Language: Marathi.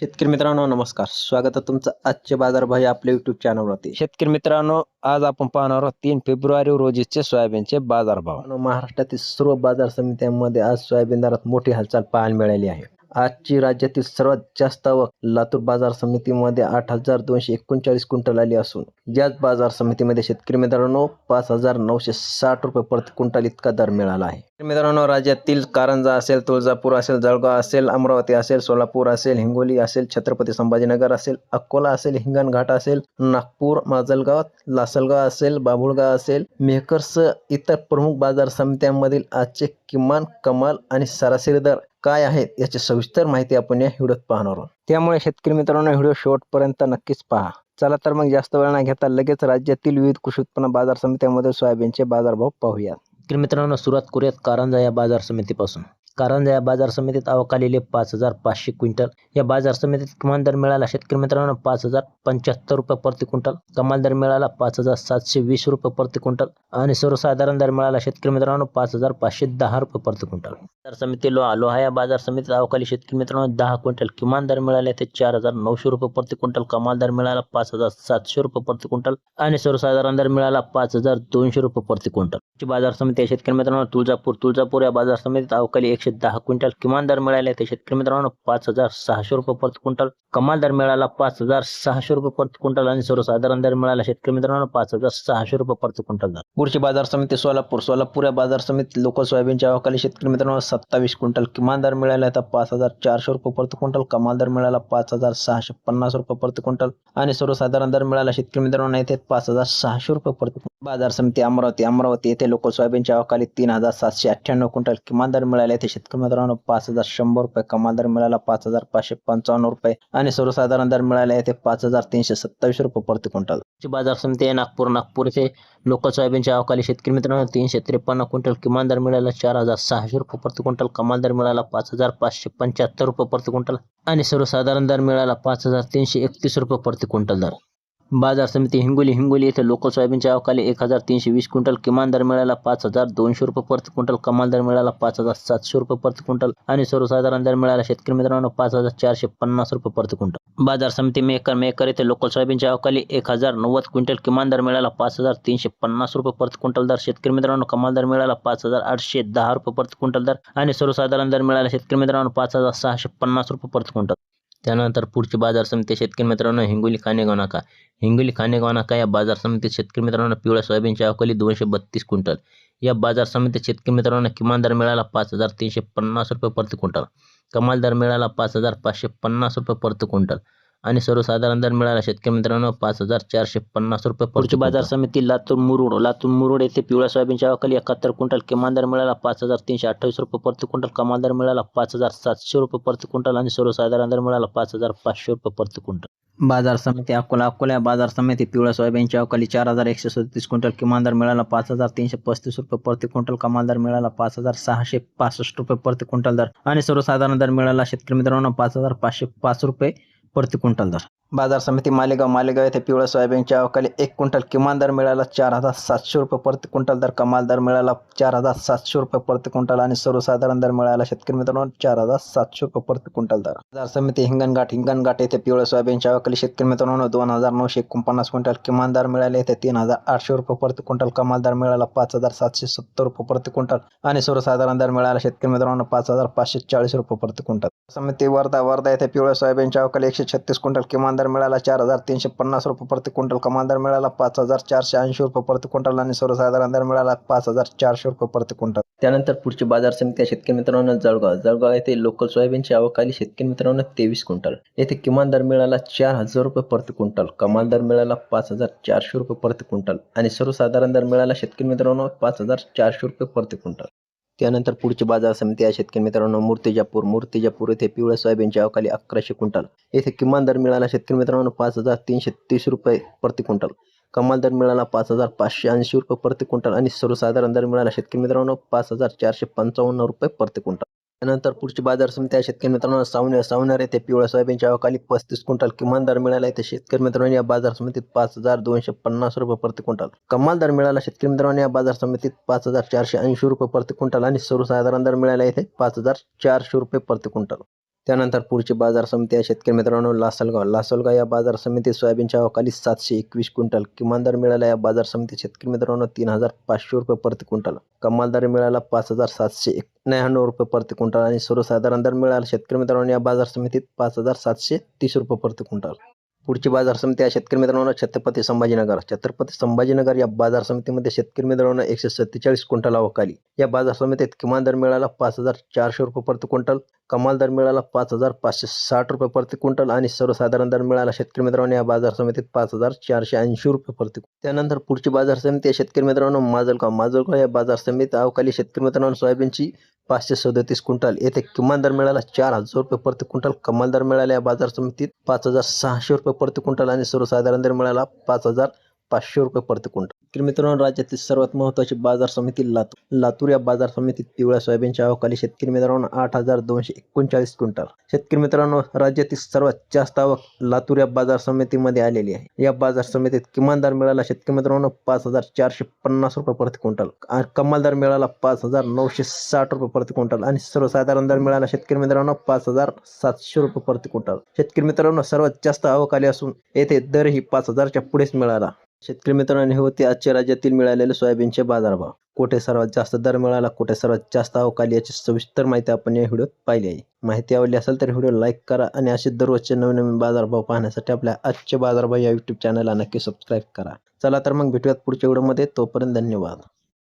शेतकरी मित्रांनो नमस्कार. स्वागत आहे तुमचं आजचे बाजारभाव या आपल्या युट्यूब चॅनलवरती शेतकरी मित्रांनो आज आपण पाहणार आहोत तीन फेब्रुवारी रोजीचे सोयाबीनचे बाजारभाव. महाराष्ट्रातील सर्व बाजार समित्यांमध्ये आज सोयाबीन दरात मोठी हालचाल पाहायला मिळाली आहे. आजची राज्यातील सर्वात जास्त आवक लातूर बाजार समितीमध्ये आठ हजार दोनशे एकोणचाळीस क्विंटल आली असून याच बाजार समितीमध्ये शेतकरी मित्रांनो पाच हजार नऊशे साठ रुपये प्रति क्विंटल इतका दर मिळाला आहे. शेतकरी मित्रांनो राज्यातील कारंजा असेल तुळजापूर असेल जळगाव असेल अमरावती असेल सोलापूर असेल हिंगोली असेल छत्रपती संभाजीनगर असेल अकोला असेल हिंगणघाट असेल नागपूर माजलगाव लासलगाव असेल बाभुळगाव असेल मेहकरसह इतर प्रमुख बाजार समित्यांमधील आजचे किमान कमाल आणि सरासरी दर काय आहेत याची सविस्तर माहिती आपण या व्हिडिओत पाहणार आहोत. त्यामुळे शेतकरी मित्रांनो व्हिडिओ शेवटपर्यंत नक्कीच पहा. चला तर मग जास्त वेळ न घेता लगेच राज्यातील विविध कृषी उत्पन्न बाजार समित्यांमध्ये सोयाबीनचे बाजारभाव पाहूया. शेतकरी मित्रांनो सुरुवात करूयात कारंजा या बाजार समितीपासून. कारंजा या बाजार समितीत अवकालेले पाच हजार पाचशे क्विंटल. या बाजार समितीत किमान दर मिळाला. शेतकरी मित्रांनो पाच हजार पंच्याहत्तर रुपये प्रति क्विंटल. कमाल दर मिळाला पाच हजार सातशे वीस रुपये प्रति क्विंटल. आणि सर्वसाधारण दर मिळाला शेतकरी मित्रांनो पाच हजार पाचशे दहा रुपये प्रति क्विंटल. बाजार समिती लोहा लोहा या बाजार समितीत अवकाली शेतकरी मित्रांनो दहा क्विंटल किमान दर मिळाले. ते चार हजार नऊशे रुपये प्रति क्विंटल कमाल दर मिळाला. पाच हजार सातशे रुपये प्रति क्विंटल आणि सर्वसाधारण दर मिळाला पाच हजार दोनशे रुपये प्रति क्विंटल. बाजार समिती शेतकरी मित्रांनो तुळजापूर तुळजापूर या बाजार समितीत अवकाली एकशे दहा क्विंटल किमान दर मिळाले. ते शेतकरी मित्रांनो पाच हजार सहाशे रुपये प्रति क्विंटल कमाल दर मिळाला. पाच हजार सहाशे रुपये प्रति क्विंटल आणि सर्वसाधारण दर मिळाला. शेतकरी मित्रांनो पाच हजार सहाशे रुपये प्रति क्विंटल दर. पुढची बाजार समिती सोलापूर सोलापूर या बाजार समितीत लोक सोयाबीनच्या अवकाळी शेतकरी मित्रांनो सत्तावीस क्विंटल किमान दर मिळाला तर पाच हजार चारशे रुपये प्रति क्विंटल. कमाल दर मिळाला पाच हजार सहाशे पन्नास रुपये प्रति क्विंटल. आणि सर्वसाधारण दर मिळाला शेतकरी मित्रांनो येथे पाच हजार सहाशे रुपये प्रति क्विंटल. बाजार समिती अमरावती अमरावती येथे लोकल सोयाबीनच्या अवकाली तीन हजार सातशे अठ्ठ्याण्णव क्विंटल किमान दर मिळाले. येथे शेतकरी मित्रांनो पाच हजार शंभर रुपये कमाल दर मिळाला पाच हजार पाचशे पंचावन्न रुपये. आणि सर्वसाधारण दर मिळाले येथे पाच हजार तीनशे सत्तावीस रुपये प्रति क्विंटल. बाजार समिती आहे. नागपूर नागपूर येथे लोक सोयाबीनच्या अवकाली शेतकरी मित्रांनो तीनशे त्रेपन्न क्विंटल किमान दर मिळाला चार हजार सहाशे रुपये प्रति क्विंटल कमाल दर मिळाला पाच हजार पाचशे पंच्याहत्तर रुपये प्रति क्विंटल आणि सर्वसाधारण दर मिळाला पाच हजार तीनशे एकतीस रुपये प्रति क्विंटल दर. बाजार समिती हिंगोली हिंगोली येथे लोकल सोयाबीनच्या अवकाली एक हजार तीनशे वीस क्विंटल किमान दर मिळाला पाच हजार दोनशे रुपये प्रति क्विंटल कमाल दर मिळाला पाच हजार सातशे रुपये प्रति क्विंटल आणि सर्वसाधारण दर मिळाला शेतकरी मित्रांनो पाच हजार चारशे पन्नास रुपये प्रति क्विंटल. बाजार समिती मेकर मेकर येथे लोकल सोयाबीनच्या अवकाली एक हजार नव्वद क्विंटल किमान दर मिळाला पाच हजार तीनशे पन्नास रुपये प्रति क्विंटल दर शेतकरी मित्रांनो कमाल दर मिळाला पाच हजार आठशे दहा रुपये प्रति क्विंटल दर आणि सर्वसाधारण दर मिळाला शेतकरी मित्रांनो पाच हजार सहाशे पन्नास रुपये प्रति क्विंटल. त्यानंतर पुढची बाजार समिती शेतकरी मित्रांनो हिंगोली खानेगाव नाका हिंगोली खानेगाव नाका या बाजार समितीत शेतकरी मित्रांनो पिवळ्या सोयाबीनच्या अवकाली दोनशे बत्तीस क्विंटल. या बाजार समितीत शेतकरी मित्रांनो किमान दर मिळाला पाच हजार तीनशे पन्नास रुपये प्रति क्विंटल. कमाल दर मिळाला पाच हजार पाचशे पन्नास रुपये प्रति क्विंटल. आणि सर्वसाधारण दर मिळाला. शेतकरी मित्रांनो पाच हजार चारशे पन्नास रुपये पुढची बाजार समिती लातूर मुरुड. लातूर मुरुड येथे पिवळ्या सोयाबीनच्या अवकाली एकाहत्तर क्विंटल किमान दर मिळाला. पाच हजार तीनशे अठ्ठावीस रुपये प्रति क्विंटल कमाल दर मिळाला. पाच हजार सातशे रुपये प्रति क्विंटल आणि सर्वसाधारण दर मिळाला. पाच हजार पाचशे रुपये प्रति क्विंटल. बाजार समिती अकोला. अकोला बाजार समिती पिवळ्या सोयाबीनच्या अवकाली चार हजार एकशे सदतीस क्विंटल किमान दर मिळाला. पाच हजार तीनशे पस्तीस रुपये प्रति क्विंटल कमाल दर मिळाला. पाच हजार सहाशे पासष्ट रुपये प्रति क्विंटल दर. आणि सर्वसाधारण दर मिळाला. शेतकरी मित्रांनो पाच हजार पाचशे पाच रुपये प्रति क्विंटल दर बाजार समिती मालेगाव मालेगाव येथे पिवळ्या सोयाबीनच्या अवकाली एक क्विंटल किमान दर मिळाला चार हजार सातशे रुपये प्रति क्विंटल. दर कमाल दर मिळाला चार हजार सातशे रुपये प्रति क्विंटल आणि सर्वसाधारण दर मिळाला शेतकरी मित्रांनो चार हजार सातशे रुपये प्रति क्विंटल दर. बाजार समिती हिंगणघाट हिंगणघाट येथे पिवळ्या सोयाबीनच्या अवकाली शेतकरी मित्रांनो दोन हजार नऊशे एकोणपन्नास क्विंटल किमान दर मिळाले. येथे तीन हजार आठशे रुपये प्रति क्विंटल कमाल दर मिळाला पाच हजार सातशे सत्तर रुपये प्रति क्विंटल आणि सर्वसाधारण दर मिळाला शेतकरी मित्रांनो पाच हजार पाचशे चाळीस रुपये प्रति क्विंटल. समिती वर्धा वर्धा येथे पिवळ्या सोयाबीनच्या अवकाली एकशे छत्तीस क्विंटल किमान दर मिळाला चार हजार तीनशे पन्नास रुपये प्रति क्विंटल कमाल दर मिळाला पाच हजार चारशे ऐंशी रुपये प्रति क्विंटल आणि सर्वसाधारण दर मिळाला पाच हजार चारशे रुपये प्रति क्विंटल. त्यानंतर पुढची बाजार समिती शेतकरी मित्रांनो जळगाव. जळगाव येथे लोकल सोयाबीनची अवकाली शेतकरी मित्रांनो तेवीस क्विंटल. येथे किमान दर मिळाला चार हजार रुपये प्रति क्विंटल. कमाल दर मिळाला पाच हजार चारशे रुपये प्रति क्विंटल. आणि सर्वसाधारण दर मिळाला शेतकरी मित्रांनो पाच हजार चारशे रुपये प्रति क्विंटल. त्यानंतर पुढची बाजार समिती आहे. शेतकरी मित्रांनो मूर्तिजापूर मूर्तिजापूर येथे पिवळ्या सोयाबीनच्या अवकाली अकराशे क्विंटल. येथे किमान दर मिळाला शेतकरी मित्रांनो पाच हजार तीनशे तीस रुपये प्रति क्विंटल. कमाल दर मिळाला पाच हजार पाचशे ऐंशी रुपये प्रति क्विंटल आणि सर्वसाधारण दर मिळाला शेतकरी मित्रांनो पाच हजार चारशे पंचावन्न रुपये प्रति क्विंटल. त्यानंतर पुढची बाजार समिती आहे. शेतकरी मित्रांनो सावनेर सावणार येथे पिवळ्या सोयाबीनच्या अवकाली पस्तीस क्विंटल किमान दर मिळाला. येथे शेतकरी मित्रांनो या बाजार समितीत पाच हजार दोनशे पन्नास रुपये प्रति क्विंटल. कमाल दर मिळाला. शेतकरी मित्रांनो या बाजार समितीत पाच हजार चारशे ऐंशी रुपये प्रति क्विंटल आणि सर्वसाधारण दर मिळाला. येथे पाच हजार चारशे रुपये प्रति क्विंटल. त्यानंतर पुढची बाजार समिती आहे. शेतकरी मित्रांनो लासलगाव लासलगाव या बाजार समितीत सोयाबीनच्या अवकाली सातशे एकवीस क्विंटल किमान दर मिळाला या बाजार समितीत शेतकरी मित्रांनो तीन हजार पाचशे रुपये प्रति क्विंटल. कमाल दर मिळाला पाच हजार सातशे एक्याण्णव रुपये प्रति क्विंटल आणि सर्वसाधारण दर मिळाला शेतकरी मित्रांनो या बाजार समितीत पाच हजार सातशे तीस रुपये प्रति क्विंटल. पुढची बाजार समिती आहे शेतकरी मित्रांनो छत्रपती संभाजीनगर. छत्रपती संभाजीनगर या बाजार समितीमध्ये शेतकरी मित्रांनो एकशे सत्तेचाळीस क्विंटल अवकाली या बाजार समितीत किमान दर मिळाला पाच हजार चारशे रुपये प्रति क्विंटल कमाल दर मिळाला पाच हजार पाचशे साठ रुपये प्रति क्विंटल आणि सर्वसाधारण दर मिळाला शेतकरी मित्रांनो या बाजार समितीत पाच हजार चारशे ऐंशी रुपये प्रति त्यानंतर पुढची बाजार समिती आहे शेतकरी मित्रांनो माजलगाव. माजलगाव या बाजार समितीत अवकाली शेतकरी मित्रांनो सोयाबीनची पाचशे सदतीस क्विंटल. येथे किमान दर मिळाला चार हजार रुपये प्रति क्विंटल कमाल दर मिळाला या बाजार समितीत पाच हजार सहाशे रुपये प्रति क्विंटल आणि सर्वसाधारण दर मिळाला पाच हजार पाचशे रुपये प्रति क्विंटल. तर मित्रांनो राज्यातील सर्वात महत्त्वाची बाजार समिती लातूर लातूर या बाजार समितीत पिवळ्या सोयाबीनच्या अवकाली शेतकरी मित्रांनो आठ हजार दोनशे एकोणचाळीस क्विंटल. शेतकरी मित्रांनो राज्यातील सर्वात जास्त आवक लातूर या बाजार समितीमध्ये आलेली आहे. या बाजार समितीत किमान दर मिळाला शेतकरी मित्रांनो पाच हजार चारशे पन्नास रुपये प्रति क्विंटल. कमाल दर मिळाला पाच हजार नऊशे साठ रुपये प्रति क्विंटल. आणि सर्वसाधारण दर मिळाला शेतकरी मित्रांनो पाच हजार सातशे रुपये प्रति क्विंटल. शेतकरी मित्रांनो सर्वात जास्त आवक आली असून येथे दरही पाच हजारच्या पुढेच मिळाला. शेतकरी मित्रांनो हे होते आजच्या राज्यातील मिळालेले सोयाबीनचे बाजारभाव. कुठे सर्वात जास्त दर मिळाला कुठे सर्वात जास्त अवकाली याची सविस्तर माहिती आपण या व्हिडिओत पाहिली आहे. माहिती आवडली असेल तर व्हिडिओ लाईक करा आणि असे दररोजचे नवीन नवीन बाजारभाव पाहण्यासाठी आपल्या आजचे बाजारभाव या यूट्यूब चॅनलला नक्की सबस्क्राईब करा. चला तर मग भेटूयात पुढच्या व्हिडिओमध्ये. तोपर्यंत धन्यवाद.